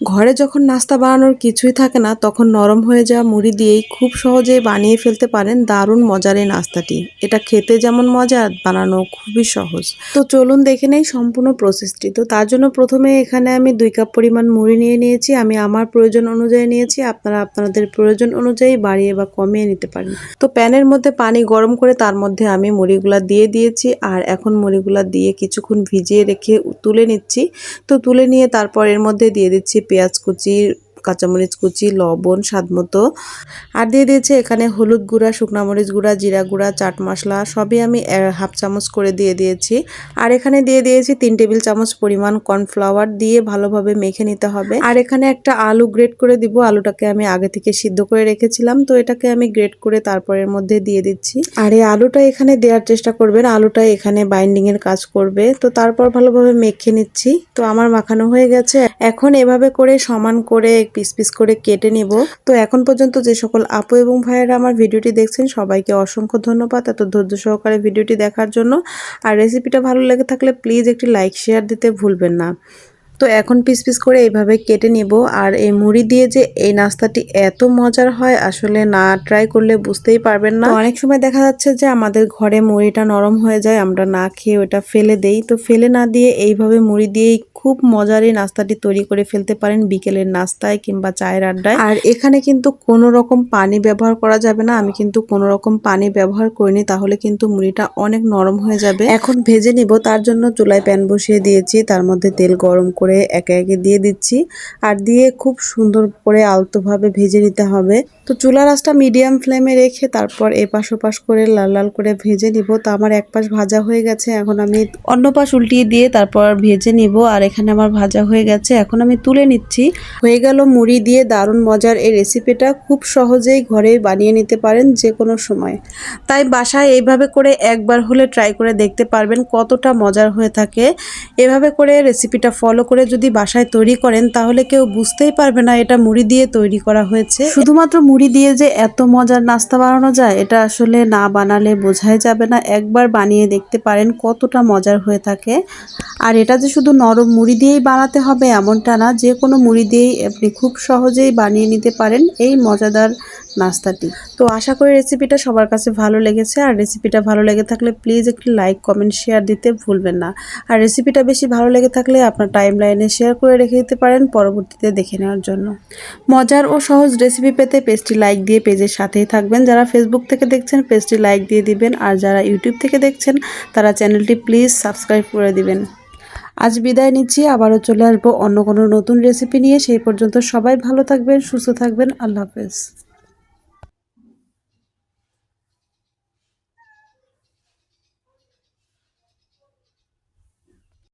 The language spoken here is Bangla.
ঘরে যখন নাস্তা বানানোর কিছুই থাকে না, তখন নরম হয়ে যাওয়া মুড়ি দিয়েই খুব সহজেই বানিয়ে ফেলতে পারেন দারুণ মজার এই নাস্তাটি। এটা খেতে যেমন মজা বানানো খুবই সহজ। তো চলুন দেখে নেই সম্পূর্ণ প্রসেসটি তো তার জন্য প্রথমে এখানে আমি দুই কাপ পরিমাণ মুড়ি নিয়ে নিয়েছি। আমি আমার প্রয়োজন অনুযায়ী নিয়েছি। আপনারা আপনাদের প্রয়োজন অনুযায়ী বাড়িয়ে বা কমিয়ে নিতে পারেন। তো প্যানের মধ্যে পানি গরম করে তার মধ্যে আমি মুড়িগুলা দিয়ে দিয়েছি। আর এখন মুড়িগুলা দিয়ে কিছুক্ষণ ভিজিয়ে রেখে তুলে নিচ্ছি। তো তুলে নিয়ে তারপর এর মধ্যে দিয়ে দিচ্ছি পেঁয়াজ কুচি কাঁচামরিচ কুচি, লবণ, স্বাদ মতো। আর দিয়ে দিয়েছে এখানে হলুদ গুঁড়া, শুকনা মরিচ গুঁড়া, জিরা গুঁড়া, চাট মশলা, সবই আমি হাফ চামচ করে দিয়ে দিয়েছি। আর এখানে দিয়ে দিয়েছি তিন টেবিল চামচ পরিমাণ কর্নফ্লাওয়ার দিয়ে ভালোভাবে মেখে নিতে হবে। আর এখানে একটা আলু গ্রেট করে দিব। আলুটাকে আমি আগে থেকে সিদ্ধ করে রেখেছিলাম। তো এটাকে আমি গ্রেট করে তারপরের মধ্যে দিয়ে দিচ্ছি। আর এই আলুটা এখানে দেওয়ার চেষ্টা করবেন। আলুটা এখানে বাইন্ডিং এর কাজ করবে। তো তারপর ভালোভাবে মেখে নিচ্ছি। তো আমার মাখানো হয়ে গেছে। এখন এভাবে করে সমান করে পিস পিস করে কেটে নেব। তো এখন পর্যন্ত যে সকল আপু এবং ভাইয়েরা আমার ভিডিওটি দেখছেন, সবাইকে অসংখ্য ধন্যবাদ এত ধৈর্য সহকারে ভিডিওটি দেখার জন্য। আর রেসিপিটা ভালো লেগে থাকলে প্লিজ একটি লাইক শেয়ার দিতে ভুলবেন না। তো এখন পিস পিস করে এইভাবে কেটে নিব। আর এই মুড়ি দিয়ে যে এই নাস্তাটি এত মজার হয় আসলে না ট্রাই করলে বুঝতেই পারবেন না। অনেক সময় দেখা যাচ্ছে যে আমাদের ঘরে মুড়িটা নরম হয়ে যায় আমরা না খেয়ে ওটা ফেলে দেই। তো ফেলে না দিয়ে এইভাবে মুড়ি দিয়েই খুব মজার এই নাস্তাটি তৈরি করে ফেলতে পারেন বিকেলের নাস্তায় কিংবা চায়ের আড্ডায়। আর এখানে কিন্তু কোনো রকম পানি ব্যবহার করা যাবে না। আমি কিন্তু কোনো রকম পানি ব্যবহার করিনি তাহলে কিন্তু মুড়িটা অনেক নরম হয়ে যাবে। এখন ভেজে নিব তার জন্য চুলায় প্যান বসিয়ে দিয়েছি। তার মধ্যে তেল গরম করে একে একে দিয়ে দিচ্ছি। আর দিয়ে খুব সুন্দর করে আলতোভাবে ভেজে নিতে হবে। তো চুলা রাসটা মিডিয়াম ফ্লেমে রেখে তারপর এপাশ ওপাশ করে লাল লাল করে ভেজে নিব। তো আমার এক পাশ ভাজা হয়ে গেছে, এখন আমি অন্য পাশ উল্টিয়ে দিয়ে তারপর ভেজে নিব। আর এখানে আমার ভাজা হয়ে গেছে, এখন আমি তুলে নিচ্ছি। হয়ে গেল মুড়ি দিয়ে দারুণ মজার এই রেসিপিটা খুব সহজেই ঘরে বানিয়ে নিতে পারেন যে কোনো সময়। তাই বাসায় এইভাবে করে একবার হলে ট্রাই করে দেখতে পারবেন কতটা মজার হয়ে থাকে। এভাবে করে রেসিপিটা ফলো করে যদি বাসায় তৈরি করেন, তাহলে কেউ বুঝতেই পারবে না এটা মুড়ি দিয়ে তৈরি করা হয়েছে। শুধুমাত্র মুড়ি দিয়ে যে এত মজার নাস্তা বানানো যায়, এটা আসলে না বানালে বোঝাই যাবে না। একবার বানিয়ে দেখতে পারেন কতটা মজার হয়ে থাকে। আর এটা যে শুধু নরম মুড়ি দিয়েই বানাতে হবে, এমনটা না। যে কোনো মুড়ি দিয়েই আপনি খুব সহজেই বানিয়ে নিতে পারেন। এই মজাদার নাস্তাটি তো আশা করি রেসিপিটা সবার কাছে ভালো লেগেছে। আর রেসিপিটা ভালো লেগে থাকলে প্লিজ একটি লাইক কমেন্ট শেয়ার দিতে ভুলবেন না। আর রেসিপিটা বেশি ভালো লেগে থাকলে আপনার টাইম লাইনে শেয়ার করে রেখে দিতে পারেন পরবর্তীতে দেখে নেওয়ার জন্য। মজার ও সহজ রেসিপি পেতে পেজটি লাইক দিয়ে পেজের সাথেই থাকবেন। যারা ফেসবুক থেকে দেখছেন পেজটি লাইক দিয়ে দিবেন। আর যারা ইউটিউব থেকে দেখছেন, তারা চ্যানেলটি প্লিজ সাবস্ক্রাইব করে দিবেন। আজ বিদায় নিচ্ছি। আবারও চলে আসব অন্য কোনো নতুন রেসিপি নিয়ে। সেই পর্যন্ত সবাই ভালো থাকবেন, সুস্থ থাকবেন। আল্লাহ হাফেজ।